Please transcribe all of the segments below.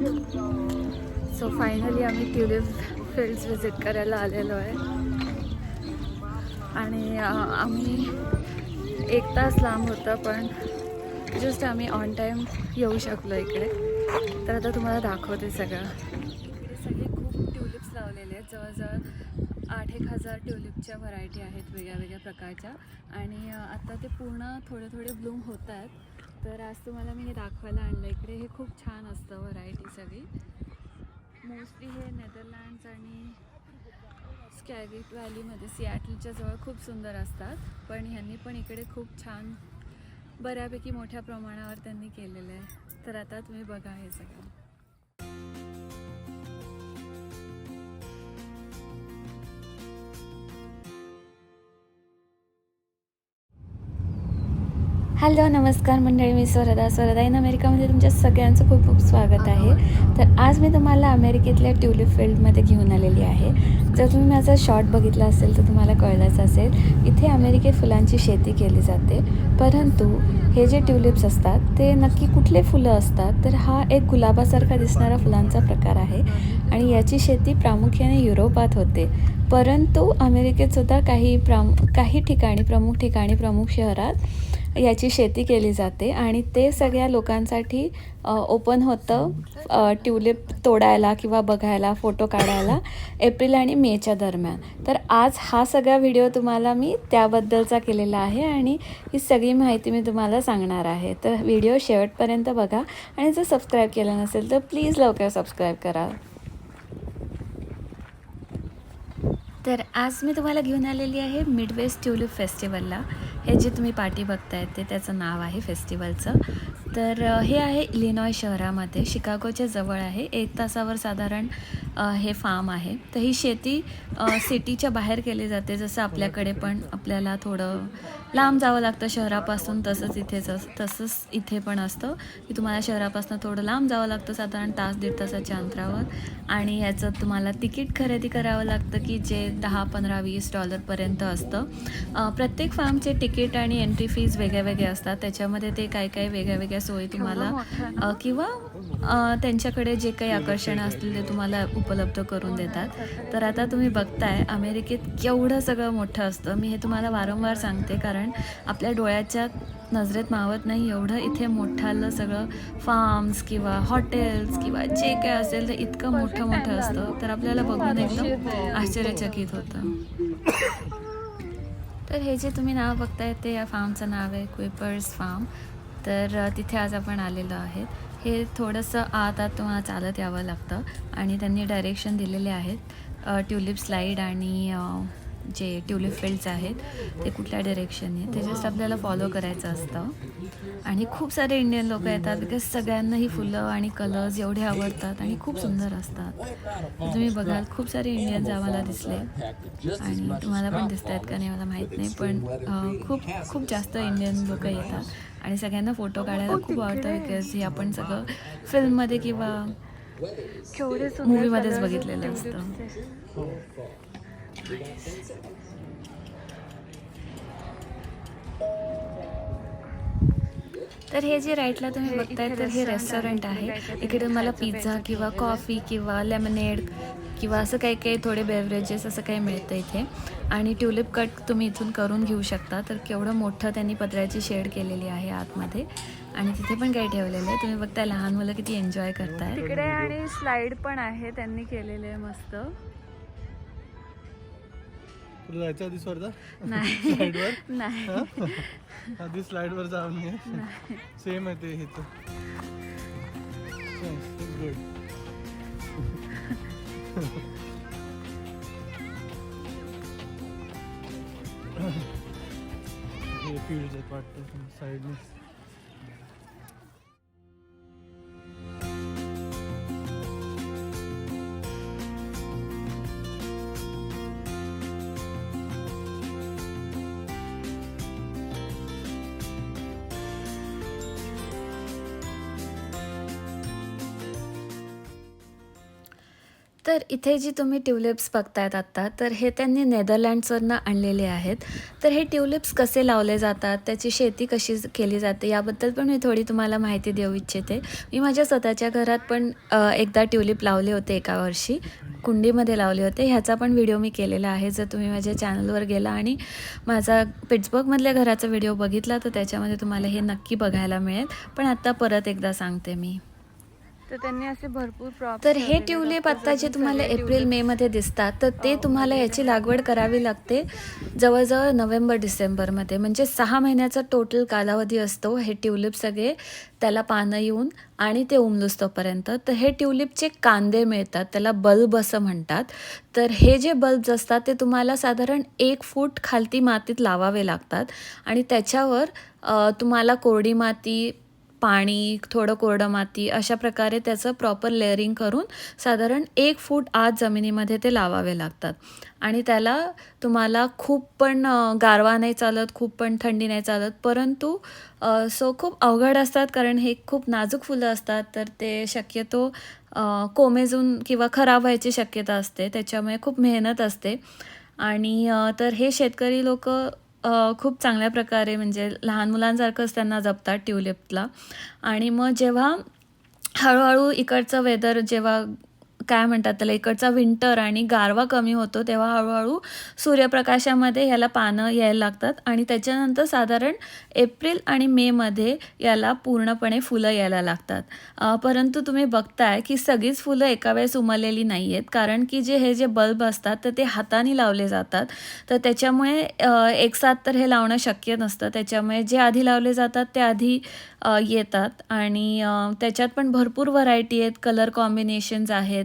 So finally आम्ही tulip fields visit करायला आलेलो आहे. आणि आम्ही एक तास लांब होतं पण जस्ट आम्ही ऑन टाईम येऊ शकलो इकडे. तर आता तुम्हाला दाखवते सगळं. सगळे खूप ट्युलिप्स लावलेले आहेत. जवळजवळ आठ एक हजार ट्युलिपच्या व्हरायटी आहेत वेगळ्या वेगळ्या प्रकारच्या. आणि आता ते पूर्ण थोडे थोडे ब्लूम होत आहेत. तर आज तुम्हाला मी हे दाखवायला आणलं. इकडे हे खूप छान असतं व्हरायटी सगळी. मोस्टली हे नेदरलँड्स आणि स्कॅगिट व्हॅलीमध्ये सिॲटलच्या जवळ खूप सुंदर असतात. पण ह्यांनी पण इकडे खूप छान बऱ्यापैकी मोठ्या प्रमाणावर त्यांनी केलेलं आहे. तर आता तुम्ही बघा हे सगळं. हॅलो नमस्कार मंडळी मी स्वरदा स्वरदा इन अमेरिकामध्ये तुमच्या सगळ्यांचं खूप खूप स्वागत आहे. तर आज मी तुम्हाला अमेरिकेतल्या ट्युलिप फील्डमध्ये घेऊन आलेली आहे. जर तुम्ही माझा शॉर्ट बघितला असेल तर तुम्हाला कळलंच असेल इथे अमेरिकेत फुलांची शेती केली जाते. परंतु हे जे ट्युलिप्स असतात ते नक्की कुठले फुलं असतात? तर हा एक गुलाबासारखा दिसणारा फुलांचा प्रकार आहे. आणि याची शेती प्रामुख्याने युरोपात होते. परंतु अमेरिकेतसुद्धा काही प्राम काही ठिकाणी प्रमुख ठिकाणी प्रमुख शहरात याची शेती केली जाते आणि ते सगळ्या लोकांसाठी ओपन होतं ट्यूलिप ट्युलिप तोडायला किंवा बघायला फोटो काढायला एप्रिल आणि मेच्या दरम्यान. तर आज हा सगळा व्हिडिओ तुम्हाला मी त्याबद्दलचा केलेला आहे आणि ही सगळी माहिती मी तुम्हाला सांगणार आहे. तर व्हिडिओ शेवटपर्यंत बघा आणि जर सबस्क्राईब केलं नसेल तर प्लीज लवकर सबस्क्राईब करा. तर आज मी तुम्हाला घेऊन आलेली आहे मिडवेस्ट ट्युलिप फेस्टिवलला. हे जे तुम्ही पाठी बघतायत ते त्याचं नाव आहे फेस्टिवलचं. तर हे आहे इलिनॉय शहरामध्ये. शिकागोच्या जवळ आहे. एक तासावर साधारण हे फार्म आहे. तर ही शेती सिटीच्या बाहेर केली जाते. जसं आपल्याकडे पण आपल्याला थोडं लांब जावं लागतं शहरापासून तसंच इथेच तसंच इथे पण असतं. की तुम्हाला शहरापासून थोडं लांब जावं लागतं साधारण तास दीड तासाच्या अंतरावर. आणि याचं तुम्हाला तिकीट खरेदी करावं लागतं की जे दहा पंधरा वीस डॉलरपर्यंत असतं. प्रत्येक फार्मचे तिकीट आणि एंट्री फीज वेगळ्या वेगळ्या असतात. त्याच्यामध्ये ते काय काय वेगळ्या वेगळ्या सोयी तुम्हाला. किंवा त्यांच्याकडे जे काही आकर्षणं असतील ते तुम्हाला उपलब्ध करून देतात. तर आता तुम्ही बघताय अमेरिकेत केवढं सगळं मोठं असतं. मी हे तुम्हाला वारंवार सांगते कारण आपल्या डोळ्याच्या नजरेत मावत नाही. एवढं इथे मोठालं सगळं फार्म्स किंवा हॉटेल्स किंवा जे काय असेल ते इतकं मोठं मोठं असतं. तर आपल्याला बघून एकदम आश्चर्यचकित होतं. तर हे जे तुम्ही नाव बघताय ते या फार्मचं नाव आहे क्विपर्स फार्म तर तिथे आज आपण आलेलो आहेत. हे थोडंसं आत आत तुम्हाला चालत यावं लागतं आणि त्यांनी डायरेक्शन दिलेले आहेत. ट्युलिप स्लाईड आणि जे ट्युलिप फील्ड्स आहेत ते कुठल्या डायरेक्शनने ते जस्ट आपल्याला फॉलो करायचं असतं. आणि खूप सारे इंडियन लोक येतात बिकॉज सगळ्यांना ही फुलं आणि कलर्स एवढे आवडतात आणि खूप सुंदर असतात. तुम्ही बघाल खूप सारे इंडियन्स आम्हाला दिसले. आणि तुम्हाला पण दिसत आहेत का नाही मला माहीत नाही पण खूप खूप जास्त इंडियन लोक येतात. आणि सगळ्यांना फोटो काढायला खूप आवडतं बिकॉज हे आपण सगळं फिल्ममध्ये किंवा मूवीमध्येच बघितलेलं असतं. तर हे जे राईटला तुम्ही बघताय तर हे रेस्टॉरंट आहे. इकडे मला पिझ्झा किंवा कॉफी किंवा लेमनेड किंवा असं काही काही थोडे बेवरेजेस असं काही मिळतं इथे. आणि ट्युलिप कट तुम्ही इथून करून घेऊ शकता. तर केवढं मोठं त्यांनी पत्र्याची शेड केलेली आहे आतमध्ये. आणि तिथे पण काही ठेवलेलं आहे. तुम्ही बघताय लहान मुलं किती एन्जॉय करताय तिकडे आणि स्लाईड पण आहे. त्यांनी केलेले आहे मस्त. जायचं आधी स्पर्धा? नाही. आधी स्लाईडवर जाऊन सेम आहे ते इथं. गुड हे फील्ड आहेत वाटतं साईडने तर इथे जी तुम्ही ट्युलिप्स बघतायत आत्ता तर हे त्यांनी नेदरलँड्सवरनं आणलेले आहेत. तर हे ट्युलिप्स कसे लावले जातात त्याची शेती कशी केली जाते याबद्दल पण मी थोडी तुम्हाला माहिती देऊ इच्छिते. मी माझ्या स्वतःच्या घरात पण एकदा ट्युलिप लावले होते एका वर्षी. कुंडीमध्ये लावले होते. ह्याचा पण व्हिडिओ मी केलेला आहे. जर तुम्ही माझ्या चॅनलवर गेला आणि माझा पिट्सबर्गमधल्या घराचा व्हिडिओ बघितला तर त्याच्यामध्ये तुम्हाला हे नक्की बघायला मिळेल. पण आत्ता परत एकदा सांगते मी. तर त्यांनी असे भरपूर प्रॉप तर हे ट्युलिप आता जे तुम्हाला एप्रिल मे मध्ये दिसतात. तर ते तुम्हाला याची लागवड करावी लागते जवळजवळ नोव्हेंबर डिसेंबरमध्ये. म्हणजे सहा महिन्याचा टोटल कालावधी असतो हे ट्युलिप सगळे. त्याला पानं येऊन आणि ते उमलूस तोपर्यंत तर हे ट्युलिपचे कांदे मिळतात त्याला बल्ब असं म्हणतात. तर हे जे बल्ब्स असतात ते तुम्हाला साधारण एक फूट खालती मातीत लावावे लागतात. आणि त्याच्यावर तुम्हाला कोरडी माती पाणी थोडं कोरडं माती अशा प्रकारे त्याचं प्रॉपर लेअरिंग करून साधारण एक फूट आत जमिनीमध्ये ते लावावे लागतात. आणि त्याला तुम्हाला खूप पण गारवा नाही चालत खूप पण थंडी नाही चालत. परंतु सो खूप अवघड असतात कारण हे खूप नाजूक फुलं असतात. तर ते शक्यतो कोमेजून किंवा खराब व्हायची शक्यता असते. त्याच्यामुळे खूप मेहनत असते. आणि तर हे शेतकरी लोक खूप चांगल्या प्रकारे म्हणजे लहान मुलांसारखंच त्यांना जपतात ट्युलिपला. आणि मग जेव्हा हळूहळू इकडचं वेदर जेव्हा काय म्हणतात त्याला इकडचा विंटर आणि गारवा कमी होतो तेव्हा हळूहळू सूर्यप्रकाशामध्ये ह्याला पानं यायला लागतात आणि त्याच्यानंतर साधारण एप्रिल आणि मेमध्ये याला पूर्णपणे फुलं यायला लागतात. परंतु तुम्ही बघताय की सगळीच फुलं एका वेळेस उमललेली नाही आहेत कारण की जे हे जे बल्ब असतात तर ते हाताने लावले जातात. तर त्याच्यामुळे एकसाथ तर हे लावणं शक्य नसतं. त्याच्यामुळे जे आधी लावले जातात ते आधी येतात. आणि त्याच्यात पण भरपूर व्हरायटी आहेत कलर कॉम्बिनेशन्स आहेत.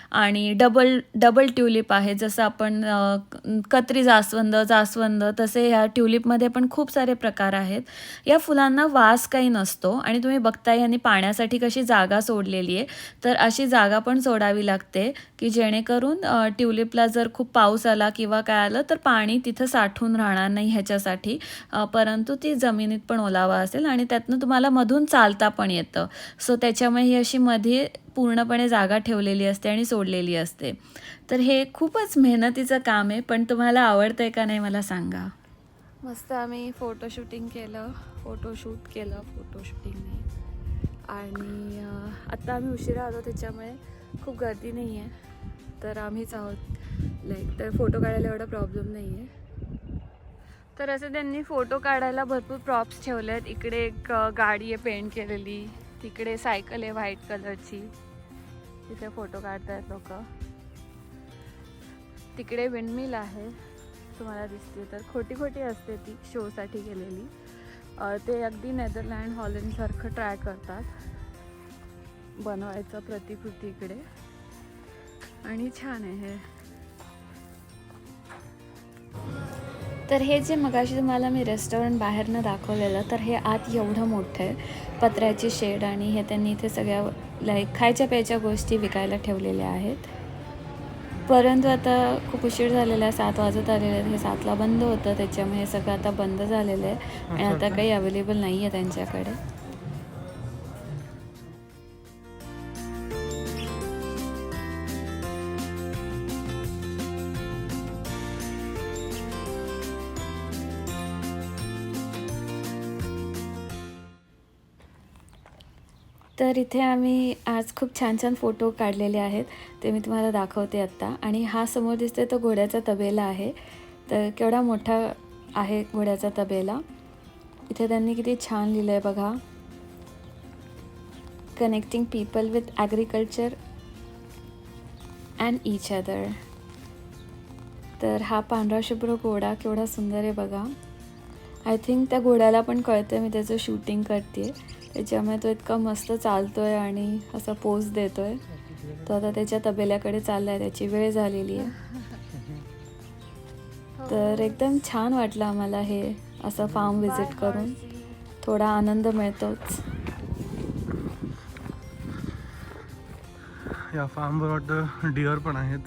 आणि डबल डबल ट्युलिप आहे. जसं आपण कत्री जास्वंद जास्वंद तसे ह्या ट्युलिपमध्ये पण खूप सारे प्रकार आहेत. या फुलांना वास काही नसतो आणि तुम्ही बघताय यांनी पाण्यासाठी कशी जागा सोडलेली आहे. तर अशी जागा पण सोडावी लागते की जेणेकरून ट्युलिपला जर खूप पाऊस आला किंवा काय आलं तर पाणी तिथं साठून राहणार नाही ह्याच्यासाठी. परंतु ती जमिनीत पण ओलावा असेल आणि त्यातनं तुम्हाला मधून चालता पण येतं. सो त्याच्यामुळे ही अशी मध्ये पूर्णपणे जागा ठेवलेली असते आणि सोडलेली असते. तर हे खूपच मेहनतीचं काम आहे पण तुम्हाला आवडतं आहे का नाही मला सांगा. मस्त आम्ही फोटो शूटिंग केलं फोटोशूट केलं फोटो शूटिंग नाही. आणि आत्ता आम्ही उशिरा आलो त्याच्यामुळे खूप गर्दी नाही आहे. तर आम्हीच आहोत. लाईक तर फोटो काढायला एवढा प्रॉब्लेम नाही आहे. तर असे त्यांनी फोटो काढायला भरपूर प्रॉप्स ठेवले आहेत इकडे एक गाडी आहे पेंट केलेली. तिकडे सायकल आहे व्हाईट कलरची तिथे फोटो काढतायत लोक. तिकडे विंडमिल आहे. तुम्हाला दिसते तर खोटी खोटी असते ती शोसाठी गेलेली. ते अगदी नेदरलँड हॉलंडसारखं ट्राय करतात. बनवायचं प्रतिकृती इकडे. आणि छान आहे हे. तर हे जे मगाशी तुम्हाला मी रेस्टॉरंट बाहेरनं दाखवलेलं तर हे आत एवढं मोठं आहे. पत्र्याची शेड आणि हे त्यांनी इथे सगळ्या लाईक खायच्या प्यायच्या गोष्टी विकायला ठेवलेल्या आहेत. परंतु आता खूप उशीर झालेला आहे. सात वाजत आलेले आहेत. हे सातला बंद होतं. त्याच्यामुळे हे सगळं आता बंद झालेलं आहे. आणि आता काही अवेलेबल नाही आहे त्यांच्याकडे. तर इथे आम्ही आज खूप छान छान फोटो काढलेले आहेत. ते मी तुम्हाला दाखवते आत्ता. आणि हा समोर दिसतोय तो घोड्याचा तबेला आहे. तर केवढा मोठा आहे घोड्याचा तबेला. इथे त्यांनी किती छान लिहिलं आहे बघा. Connecting people with agriculture and each other तर हा पांढरा शुभ्र घोडा केवढा सुंदर आहे बघा. आय थिंक त्या घोड्याला पण कळतं मी त्याचं शूटिंग करते त्याच्यामुळे तो इतका मस्त चालतोय आणि असा पोज देतोय. तो आता त्याच्या तबेल्याकडे चाललाय त्याची वेळ झालेली आहे. तर एकदम छान वाटलं आम्हाला हे असं फार्म व्हिजिट करून. थोडा आनंद मिळतोच. या फार्मवर वाटतं डिअर पण आहेत.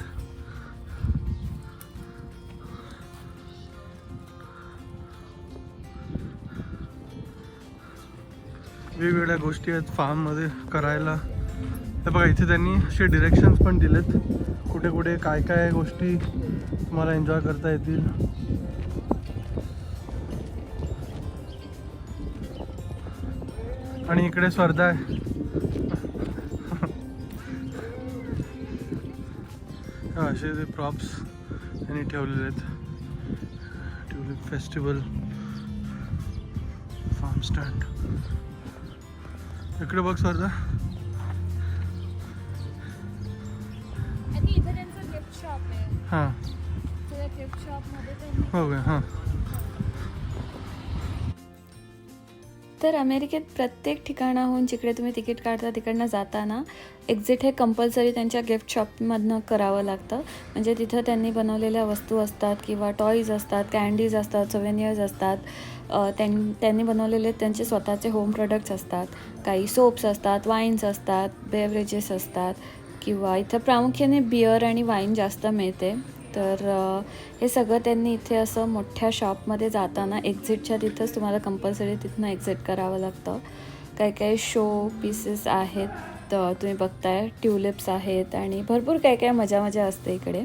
वेगवेगळ्या गोष्टी आहेत फार्ममध्ये करायला. तर बघा इथे त्यांनी असे डिरेक्शन्स पण दिलेत. कुठे कुठे काय काय गोष्टी तुम्हाला एन्जॉय करता येतील. आणि इकडे स्पर्धा आहे. असे ते प्रॉप्स त्यांनी ठेवलेले आहेत. Tulip festival. फार्म स्टँड इकडे बघ स्पर्धा. आहे. हां. हो हां. तर अमेरिकेत प्रत्येक ठिकाणाहून जिकडे तुम्ही तिकीट काढता तिकडनं जाताना एक्झिट हे कंपल्सरी त्यांच्या गिफ्ट शॉपमधनं करावं लागतं. म्हणजे तिथं त्यांनी बनवलेल्या वस्तू असतात किंवा टॉईज असतात कॅन्डीज असतात सोवेनियर्स असतात. त्यां त्यांनी बनवलेले त्यांचे स्वतःचे होम प्रोडक्ट्स असतात. काही सोप्स असतात वाईन्स असतात बेवरेजेस असतात किंवा इथं प्रामुख्याने बियर आणि वाईन जास्त मिळते. तर हे सगळं त्यांनी इथे असं मोठ्या शॉपमध्ये जाताना एक्झिटच्या तिथंच तुम्हाला कंपल्सरी तिथनं एक्झिट करावं लागतं. काही काही शो पीसेस आहेत तर तुम्ही बघताय ट्युलिप्स आहेत आणि भरपूर काय काय मजा मजा असते इकडे.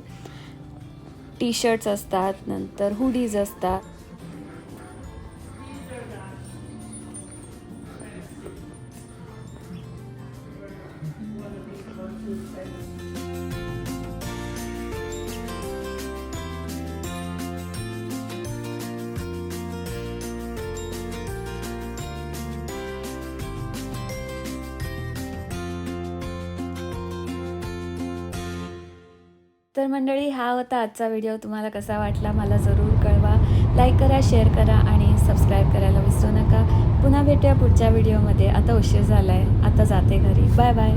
टी शर्ट्स असतात नंतर हुडीज असतात. तर मंडळी हा होता आजचा व्हिडिओ तुम्हाला कसा वाटला मला जरूर कळवा. लाईक करा शेअर करा आणि सबस्क्राईब करायला विसरू नका. पुन्हा भेटूया पुढच्या व्हिडिओमध्ये आता उशीर झाला आहे आता जाते घरी. Bye bye